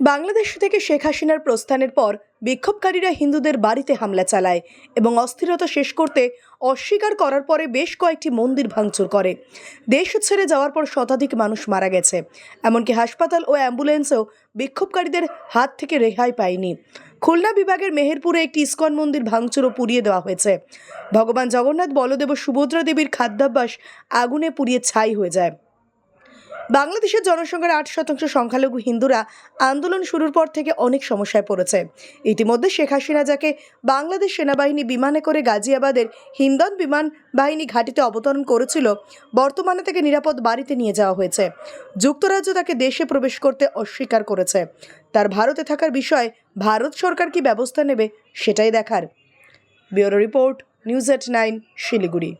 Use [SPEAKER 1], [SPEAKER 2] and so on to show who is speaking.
[SPEAKER 1] বাংলাদেশ থেকে শেখ হাসিনার প্রস্থানের পর বিক্ষোভকারীরা হিন্দুদের বাড়িতে হামলা চালায় এবং অস্থিরতা শেষ করতে অস্বীকার করার পরে বেশ কয়েকটি মন্দির ভাঙচুর করে। দেশ ছেড়ে যাওয়ার পর শতাধিক মানুষ মারা গেছে। এমনকি হাসপাতাল ও অ্যাম্বুলেন্সেও বিক্ষোভকারীদের হাত থেকে রেহাই পায়নি। খুলনা বিভাগের মেহেরপুরে একটি ইস্কন মন্দির ভাঙচুর ও পুড়িয়ে দেওয়া হয়েছে। ভগবান জগন্নাথ, বলদেব সুভদ্রা দেবীর খাদ্যাভ্যাস আগুনে পুড়িয়ে ছাই হয়ে যায়। বাংলাদেশের জনসংখ্যার আট শতাংশ সংখ্যালঘু হিন্দুরা আন্দোলন শুরুর পর থেকে অনেক সমস্যায় পড়েছে। ইতিমধ্যে শেখ হাসিনা যাকে বাংলাদেশ সেনাবাহিনী বিমানে করে গাজিয়াবাদের হিন্দন বিমান বাহিনী ঘাঁটিতে অবতরণ করেছিল, বর্তমানে তাকে নিরাপদ বাড়িতে নিয়ে যাওয়া হয়েছে। যুক্তরাজ্য তাকে দেশে প্রবেশ করতে অস্বীকার করেছে। তার ভারতে থাকার বিষয়ে ভারত সরকার কি ব্যবস্থা নেবে সেটাই দেখার। Bureau report, news at nine Siliguri.